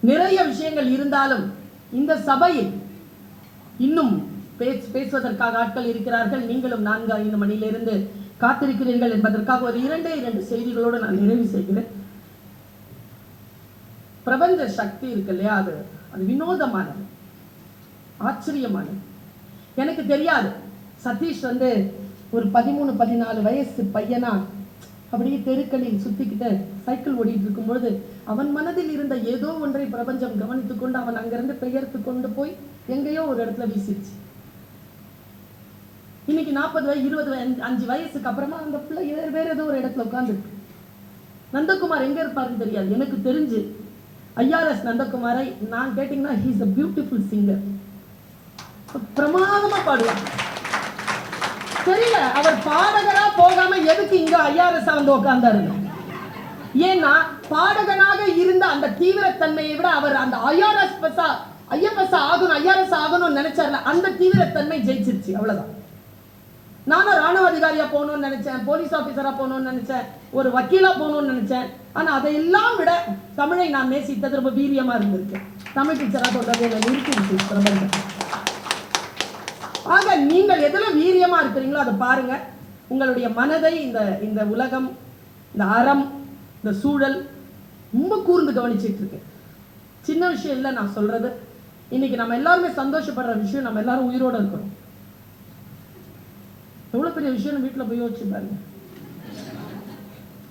நிறைய விஷயங்கள் இருந்தாலும் இந்த சபையில் இன்னும் பேச் பேசுவதற்காக ஆட்கள் இருக்கிறார்கள். நீங்களும் நான்கு ஐந்து மணியிலிருந்து காத்திருக்கிறீர்கள் என்பதற்காக ஒரு இரண்டே இரண்டு செய்திகளோடு நான் நிறைவு செய்கிறேன். பிரபஞ்ச சக்தி இருக்கு இல்லையா? அது அது வினோதமானது. ஆச்சரியமானது. எனக்கு தெரியாது. சதீஷ் வந்து ஒரு பதிமூணு பதினாலு வயசு பையனா அப்படியே தெருக்களில் சுத்திக்கிட்ட சைக்கிள் ஓடிட்டு இருக்கும்பொழுது அவன் மனதில் இருந்த ஏதோ ஒன்றை பிரபஞ்சம் கவனித்துக் கொண்டு அவன் அங்கிருந்து பெயர்த்து கொண்டு போய் எங்கேயோ ஒரு இடத்துல வீசிடுச்சு. இன்னைக்கு நாற்பது வயசு இருபது அஞ்சு வயசுக்கு அப்புறமா அந்த பிள்ளை வேற ஏதோ ஒரு இடத்துல உட்கார்ந்துருக்கு. நந்தகுமார் எங்க இருப்பாருன்னு தெரியாது. எனக்கு தெரிஞ்சு ஐஆர்எஸ் நந்தகுமாரை நான் கேட்டீங்கன்னா ஹீஸ் அ பியூட்டிஃபுல் சிங்கர் பிரமாதமா பாடுவான். தெரியல. அவர் பாடகரா போகாம எதுக்கு இங்க ஐஆர்எஸ் வந்து உட்கார்ந்தாரு? ஏன்னா பாடகனாக இருந்த அந்த தீவிரத்தன்மையை விட அவர் அந்த ஐஆர்எஸ் பசா ஐஎஃப்எஸ் ஆகணும் ஐஆர்எஸ் ஆகணும்னு நினைச்சார்ல அந்த தீவிரத்தன்மை ஜெயிச்சிருச்சு. அவ்வளவுதான். நானும் ராணுவ அதிகாரியா போகணும்னு நினைச்சேன் போலீஸ் ஆபீசரா போகணும்னு நினைச்சேன் ஒரு வக்கீலா போகணும்னு நினைச்சேன். ஆனா அதையெல்லாம் விட தமிழை நான் நேசித்தது ரொம்ப வீரியமா இருந்திருக்கேன் தமிழ் டீச்சரா சொல்றது நிறுத்தி பிரபஞ்சம் ஆக நீங்கள் எதில் வீரியமாக இருக்கிறீங்களோ அதை பாருங்கள் உங்களுடைய மனதை இந்த இந்த உலகம் இந்த அறம் இந்த சூழல் ரொம்ப கூர்ந்து கவனிச்சிட்டு இருக்கு. சின்ன விஷயம் இல்லை நான் சொல்றது. இன்னைக்கு நம்ம எல்லாருமே சந்தோஷப்படுற விஷயம் நம்ம எல்லாரும் உயிரோட இருக்கிறோம். எவ்வளோ பெரிய விஷயம் வீட்டில் போய் யோசிச்சு பாருங்க.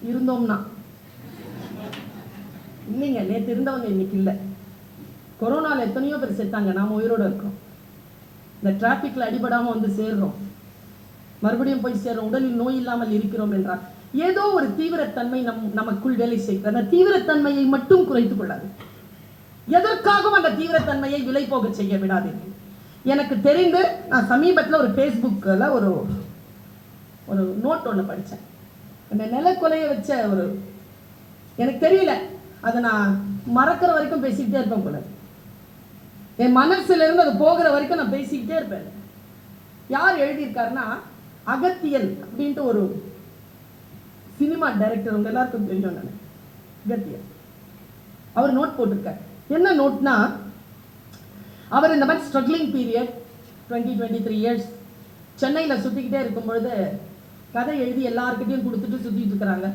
இருந்தோம்னா. இல்லைங்க நேற்று இருந்தவங்க இன்னைக்கு இல்லை. கொரோனாவில் எத்தனையோ பேர் செத்தாங்க நாம உயிரோட இருக்கோம் இந்த டிராஃபிக்கில் அடிபடாமல் வந்து சேர்றோம். மறுபடியும் போய் சேர்றோம். உடலில் நோய் இல்லாமல் இருக்கிறோம் என்றால் ஏதோ ஒரு தீவிரத்தன்மை நம் நமக்குள் வேலை செய்கிறது. அந்த தீவிரத்தன்மையை மட்டும் குறைத்துக் கொள்ளாது. எதற்காகவும் அந்த தீவிரத்தன்மையை விலை போக செய்ய விடாதீர்கள் எனக்கு தெரிந்து நான் சமீபத்தில் ஒரு ஃபேஸ்புக்கில் ஒரு ஒரு நோட் ஒன்று படித்தேன். அந்த நிலக்கொலைய வச்ச ஒரு எனக்கு தெரியல. அதை நான் மறக்கிற வரைக்கும் பேசிக்கிட்டே இருப்பேன் போல என் மனசுல இருந்து அது போகிற வரைக்கும் நான் பேசிக்கிட்டே இருப்பேன். யார் எழுதியிருக்காருன்னா அகத்தியன் அப்படின்ட்டு ஒரு சினிமா டைரக்டர் உங்க எல்லாருக்கும் தெரியும் நான் அகத்தியன். அவர் நோட் போட்டிருக்கார். என்ன நோட்னா அவர் இந்த மாதிரி struggling period twenty twenty three years சென்னையில் சுற்றிக்கிட்டே இருக்கும்பொழுது கதை எழுதி எல்லாருக்கிட்டையும் கொடுத்துட்டு சுற்றிட்டு இருக்கிறாங்க.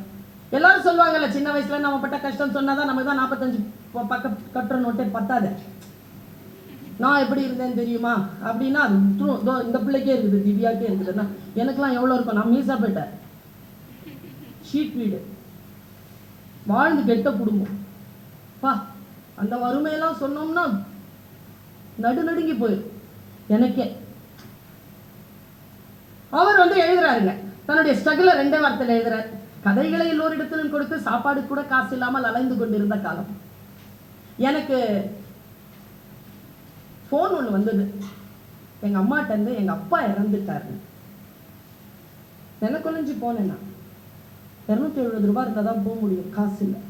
எல்லாரும் சொல்லுவாங்கல்ல சின்ன வயசுல நம்ம பட்ட கஷ்டம் சொன்னாதான் நமக்கு தான் நாற்பத்தஞ்சு பக்க கட்டுற நோட்டே பத்தாது. நான் எப்படி இருந்தேன்னு தெரியுமா? அப்படின்னா அது இந்த பிள்ளைக்கே இருக்குது திவ்யாக்கே இருக்குதுன்னா எனக்கெல்லாம் எவ்வளோ இருக்கும்? நான் மீசா போயிட்டேன் ஷீட் வீடு. வாழ்ந்து கெட்ட குடும்பம். பா அந்த வறுமையெல்லாம் சொன்னோம்னா நடு நடுங்கி போயிடும் எனக்கே. அவர் வந்து எழுதுறாருங்க. தன்னுடைய ஸ்ட்ரகிள ரெண்டே வார்த்தையில் எழுதுறாரு. கதைகளை எல்லோரிடத்திலும் கொடுத்து சாப்பாடு கூட காசு இல்லாமல் அலைந்து கொண்டிருந்த காலம். எனக்கு ஃபோன் ஒன்று வந்தது. எங்க அம்மாட்டேருந்து எங்கள் எங்க அப்பா இறந்துட்டாரு நிலக்குலைஞ்சு போனேன் நான் இரநூத்தி எழுபது ரூபாய் இருந்தால் தான் போக முடியும். காசு இல்லை.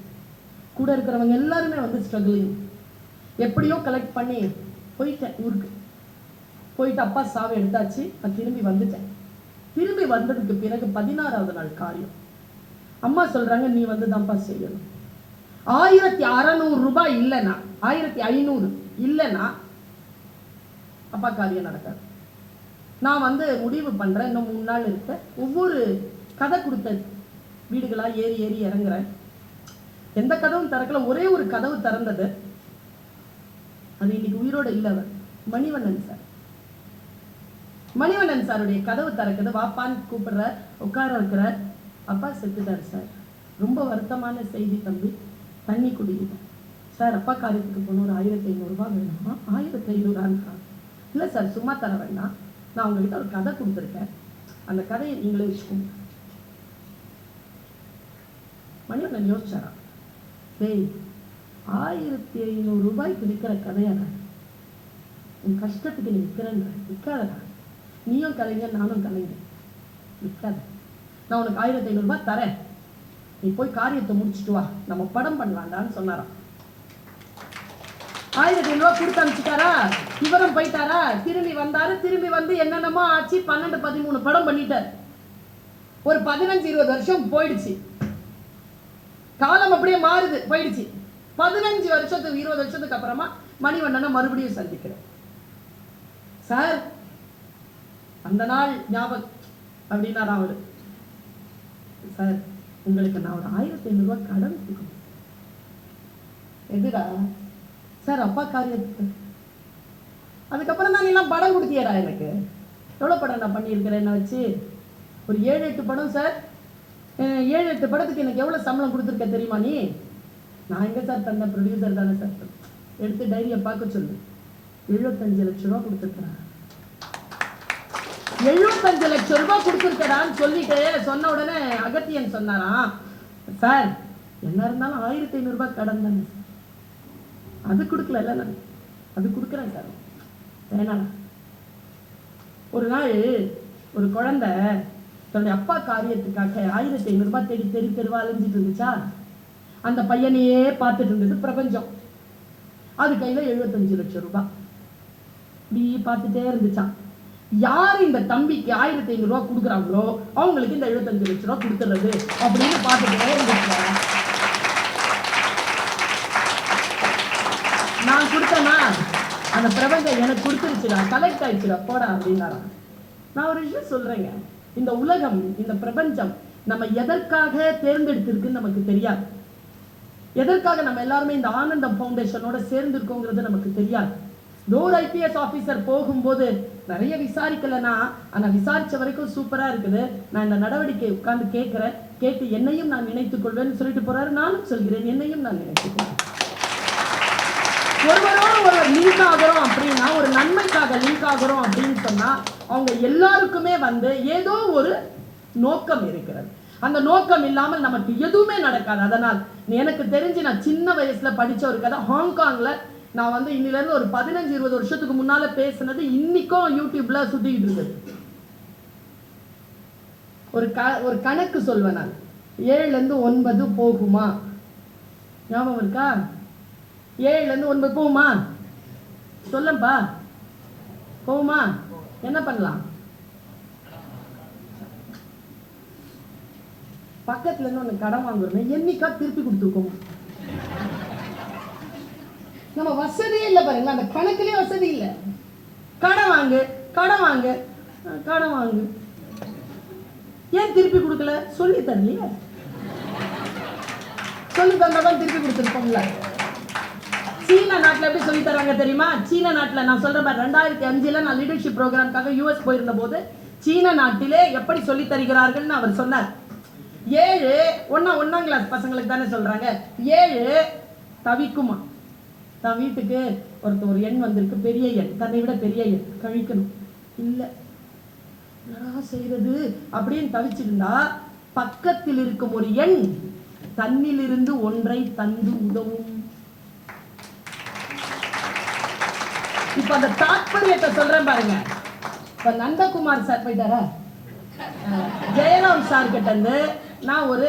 கூட இருக்கிறவங்க எல்லாருமே வந்து ஸ்ட்ரகிளிங் எப்படியோ கலெக்ட் பண்ணி போயிட்டேன் ஊருக்கு. போயிட்டு அப்பா சாவை எடுத்தாச்சு. நான் திரும்பி வந்துட்டேன். திரும்பி வந்ததுக்கு பிறகு பதினாறாவது நாள் காரியம். அம்மா சொல்றாங்க நீ வந்து தான்ப்பா செய்யணும். ஆயிரத்தி அறநூறு ரூபாய் இல்லைன்னா ஆயிரத்தி ஐநூறு இல்லைன்னா அப்பா காரியம் நடக்காது. நான் வந்து முடிவு பண்றேன் இன்னும் மூணு நாள் இருக்க ஒவ்வொரு கதை கொடுத்த வீடுகளா ஏறி ஏறி இறங்குறேன். எந்த கதவும் திறக்கல ஒரே ஒரு கதவு திறந்தது. அது இன்னைக்கு உயிரோட இல்லவர் மணிவண்ணன் சார். மணிவண்ணன் சாருடைய கதவு திறக்குது. வாப்பான்னு கூப்பிடுற உட்கார வைக்கிறார் அப்பா செத்துட்டார் சார். ரொம்ப வருத்தமான செய்தி தம்பி. தண்ணி குடிக்கிட்டேன் சார் அப்பா காரியத்துக்கு போன ஒரு ஆயிரத்தி ஐநூறுரூவா வேணுமா? ஆயிரத்தி ஐநூறுரூவான்னு இல்லை சார் சும்மா தர வேண்டாம். நான் உங்ககிட்ட ஒரு கதை கொடுத்துருக்கேன். அந்த கதையை நீங்களே வச்சுக்கோங்க. மணிவண்ணன் யோசிச்சாராம் டேய் ஆயிரத்தி ஐநூறு ரூபாய்க்கு விற்கிற கதையாடா. உன் கஷ்டத்துக்கு நீ விற்கிறேன்ற விற்காதடா நீயும் கலைஞர் நானும் கலைஞர் விற்காத நான் உனக்கு ஆயிரத்தி ஐநூறுரூபா தரேன். நீ போய் காரியத்தை முடிச்சிட்டு வா. நம்ம படம் பண்ணலாண்டான்னு சொன்னாராம். ஆயிரத்தி ஐநூறு கொடுத்து அனுப்பிச்சிட்டாரா? இவரும் போயிட்டாரா? திரும்பி வந்தாரு. திரும்பி வந்து என்னென்னமோ ஆச்சு. பன்னெண்டு பதிமூணு படம் பண்ணிட்டார். ஒரு பதினஞ்சு இருபது வருஷம் போயிடுச்சு. காலம் அப்படியே மாறுது. போயிடுச்சு. பதினஞ்சு வருஷத்துக்கு இருபது வருஷத்துக்கு அப்புறமா மணிவண்ணனை மறுபடியும் சந்திக்கிறேன் சார் அந்த நாள் ஞாபகம் அப்படின்னாரு அவரு? சார் உங்களுக்கு நான் ஒரு ஆயிரத்தி ஐநூறுரூவா கடன் கொடுக்கணும். எதுடா? சார் அப்பா காரியத்துக்கு அதுக்கப்புறம் தான் எல்லாம் படம் கொடுத்தியடா எனக்கு. எவ்வளோ படம் நான் பண்ணியிருக்கிறேன் என்ன வச்சு. ஒரு ஏழு எட்டு படம் சார். ஏழு எட்டு படத்துக்கு எனக்கு எவ்வளோ சம்பளம் கொடுத்துருக்க தெரியுமா நீ? நான் எங்கே சார் தந்த ப்ரொடியூசர் தானே சார். எடுத்து டைரியை பார்க்க சொல்லு. எழுபத்தஞ்சு லட்ச ரூபா கொடுத்துருக்குறேன் எழுபத்தஞ்சு லட்சம் ரூபா கொடுத்துருக்கடான்னு சொல்லிட்டு சொன்ன உடனே அகத்தியன் சொன்னாராம். சார் என்ன இருந்தாலும் ஆயிரத்தி ஐநூறுரூபா கடன் தானே அது கொடுக்கல நான். அது கொடுக்குறேன் சார். வேணாம் ஒரு நாள் ஒரு குழந்தை தன்னுடைய அப்பா காரியத்துக்காக ஆயிரத்தி ஐநூறு ரூபாய் தேடி தெரு தெருவா அலைஞ்சிட்டு இருந்துச்சா? அந்த பையனையே பார்த்துட்டு இருந்தது பிரபஞ்சம். அது கையில எழுபத்தஞ்சு லட்சம் ரூபாய். இப்படி பார்த்துட்டே இருந்துச்சான் யார் இந்த தம்பிக்கு ஆயிரத்தி ஐநூறு ரூபாய் கொடுக்குறாங்களோ அவங்களுக்கு இந்த எழுபத்தஞ்சு லட்சம் ரூபாய் கொடுத்துறது அப்படின்னு பார்த்துட்டே இருந்துச்சு நான் கொடுத்தேனா அந்த பிரபஞ்சம் எனக்கு கொடுத்துருச்சுடா கலெக்ட் ஆயிடுச்சுடா போடா அப்படின்னாராம். நான் ஒரு விஷயம் சொல்றேங்க. இந்த உலகம் இந்த பிரபஞ்சம் நம்ம எதற்காக தேர்ந்தெடுத்திருக்குன்னு நமக்கு தெரியாது. எதற்காக நம்ம எல்லாருமே இந்த ஆனந்தம் ஃபவுண்டேஷனோட சேர்ந்திருக்கோங்கிறது நமக்கு தெரியாது. ஒரு ஐபிஎஸ் ஆஃபீஸர் போகும்போது நிறைய விசாரிக்கலைன்னா ஆனால் விசாரித்த வரைக்கும் சூப்பராக இருக்குது. நான் இந்த நடவடிக்கை உட்காந்து கேட்குறேன். கேட்டு என்னையும் நான் நினைத்துக் கொள்வேன்னு சொல்லிட்டு போகிறாரு நானும் சொல்கிறேன். என்னையும் நான் நினைத்துக்கொள்வேன் ஒருவரோட ஒருவர் லிங்க் ஆகிறோம் அப்படின்னா ஒரு நன்மைக்காக லிங்க் ஆகிறோம் அப்படின்னு சொன்னா அவங்க எல்லாருக்குமே வந்து ஏதோ ஒரு நோக்கம் இருக்கிறது. அந்த நோக்கம் இல்லாமல் நமக்கு எதுவுமே நடக்காது. அதனால் எனக்கு தெரிஞ்சு நான் சின்ன வயசுல படிச்ச ஒரு கதை ஹாங்காங்ல நான் வந்து இன்னிலருந்து ஒரு பதினஞ்சு இருபது வருஷத்துக்கு முன்னால பேசுனது இன்னைக்கும் யூடியூப்ல சுற்றிக்கிட்டு இருக்குது. ஒரு க ஒரு கணக்கு சொல்வேன் நான். ஏழுல இருந்து ஒன்பது போகுமா? ஞாபகம் இருக்கா? ஏழுல இருந்து ஒன்பது போகுமா? சொல்லப்பா போகுமா? என்ன பண்ணலாம்? பக்கத்துல இருந்து ஒன்று கடன் வாங்குறோமே என்னைக்கா திருப்பி கொடுத்துருக்கோம்? நம்ம வசதியே இல்லை பாருங்களா அந்த கணக்குலேயே வசதி இல்லை. கடன் வாங்கு கடன் வாங்கு கடன் வாங்கு. ஏன் திருப்பி கொடுக்கல? சொல்லி தரலையே. சொல்லி தந்தாதான் திருப்பி கொடுத்துருப்போம்ல. சீன நாட்டில் எப்படி சொல்லி தராங்க தெரியுமா? சீன நாட்டில் நான் சொல்கிற மாதிரி ரெண்டாயிரத்தி அஞ்சில் நான் லீடர்ஷிப் ப்ரோக்ராம்காக யூஎஸ் போயிருந்த போது சீன நாட்டிலே எப்படி சொல்லி தருகிறார்கள்னு அவர் சொன்னார். ஏழு ஒன்னா ஒன்னாம் கிளாஸ் பசங்களுக்கு தானே சொல்றாங்க. ஏழு தவிக்குமா? தான் வீட்டுக்கு ஒருத்தர் ஒரு எண் வந்திருக்கு பெரிய எண். தன்னை விட பெரிய எண். கழிக்கணும் இல்லை. என்னடா செய்யறது அப்படின்னு தவிச்சிருந்தா பக்கத்தில் இருக்கும் ஒரு எண் தன்னிலிருந்து ஒன்றை தந்து உதவும். இப்ப அந்த தாற்பயத்தை சொல்றேன் பாருங்க. இப்ப நந்தகுமார் சார் போயிட்டாரா? ஜெயராம் சார் கிட்ட இருந்து நான் ஒரு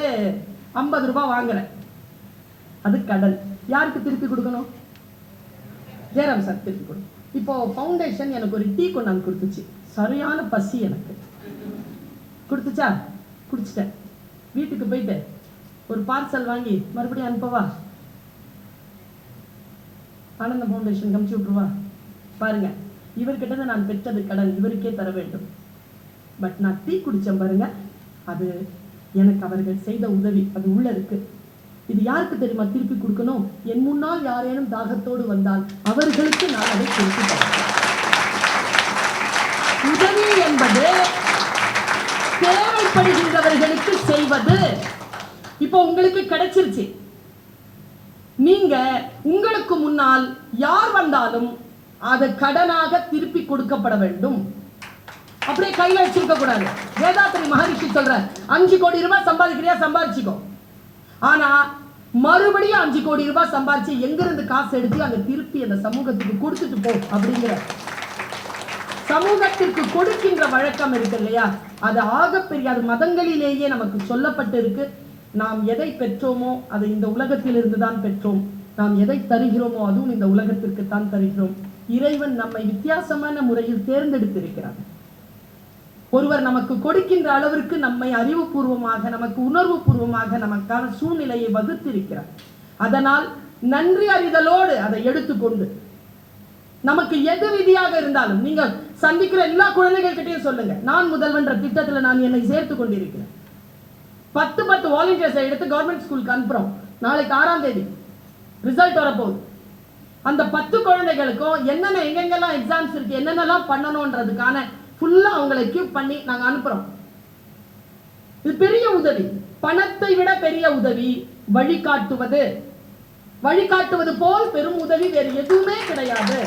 ஐம்பது ரூபாய் வாங்குறேன். அது கடன் யாருக்கு திருப்பி கொடுக்கணும்? ஜெயராம் சார் திருப்பி கொடுக்கணும். இப்போ ஃபவுண்டேஷன் எனக்கு ஒரு டீ கொண்டாந்து கொடுத்துச்சு. சரியான பசி எனக்கு. கொடுத்துச்சா? குடிச்சிட்டேன். வீட்டுக்கு போயிட்டு ஒரு பார்சல் வாங்கி மறுபடியும் அனுப்பவா? ஆனந்த ஃபவுண்டேஷன் கமிச்சு விட்ருவா பாருங்க இவர்கிட்ட நான் பெற்றது கடன் இவருக்கே தர வேண்டும். பட் நான் டீ குடித்தேன் பாருங்க அது எனக்கு அவர்கள் செய்த உதவி அது உள்ள இருக்கு. இது யாருக்கு தெரியுமா? திருப்பி கொடுக்கணும். என் முன்னால் யாரேனும் தாகத்தோடு வந்தால் அவர்களுக்கு நான் அதை திருப்பி உதவி என்பது தேவைப்படுகின்றவர்களுக்கு செய்வது. இப்போ உங்களுக்கு கிடைச்சிருச்சு. நீங்க உங்களுக்கு முன்னால் யார் வந்தாலும் அதை கடனாக திருப்பி கொடுக்கப்பட வேண்டும். அப்படியே கையில வச்சிருக்க கூடாது. வேதாத்திரி மகரிஷி சொல்ற அஞ்சு கோடி ரூபாய் சம்பாதிக்கிறியா சம்பாதிச்சுக்கோ. ஆனா மறுபடியும் அஞ்சு கோடி ரூபாய் சம்பாதிச்சு எங்கிருந்து காசு எடுத்து அந்த திருப்பி அந்த சமூகத்துக்கு கொடுத்துட்டு போ அப்படிங்கிற. சமூகத்திற்கு கொடுக்கின்ற வழக்கம் இருக்கு இல்லையா? அது ஆகப்பெரிய அது மதங்களிலேயே நமக்கு சொல்லப்பட்டு இருக்கு நாம் எதை பெற்றோமோ அதை இந்த உலகத்திலிருந்து தான் பெற்றோம். நாம் எதை தருகிறோமோ அதுவும் இந்த உலகத்திற்கு தான் தருகிறோம். இறைவன் நம்மை வித்தியாசமான முறையில் தேர்ந்தெடுத்திருக்கிறார். ஒருவர் நமக்கு கொடுக்கின்ற அளவிற்கு நம்மை அறிவுபூர்வமாக நமக்கு உணர்வு பூர்வமாக நமக்கான சூழ்நிலையை வகுத்திருக்கிறார். அதனால் நன்றி அறிதலோடு அதை எடுத்துக்கொண்டு நமக்கு எது விதியாக இருந்தாலும் நீங்க சந்திக்கிற எல்லா குழந்தைகள்கிட்டயும் சொல்லுங்க. நான் முதல்வன்ற திட்டத்துல நான் என்னை சேர்த்து கொண்டிருக்கிறேன். பத்து பத்து வாலண்டியர்ஸை எடுத்து கவர்மெண்ட் ஸ்கூலுக்கு அனுப்புறோம். நாளைக்கு ஆறாம் தேதி. ரிசல்ட் வரப்போகுது. அந்த பத்து குழந்தைகளுக்கும் என்னென்ன எங்கெங்கெல்லாம் எக்ஸாம்ஸ் இருக்கு என்னென்னலாம் பண்ணணுன்றதுக்கான ஃபுல்லா அவங்களை எக்யூப் பண்ணி நாங்க அனுப்புறோம். இது பெரிய உதவி. பணத்தை விட பெரிய உதவி வழிகாட்டுவது. வழிகாட்டுவது போல் பெரும் உதவி வேறு எதுவுமே கிடையாது.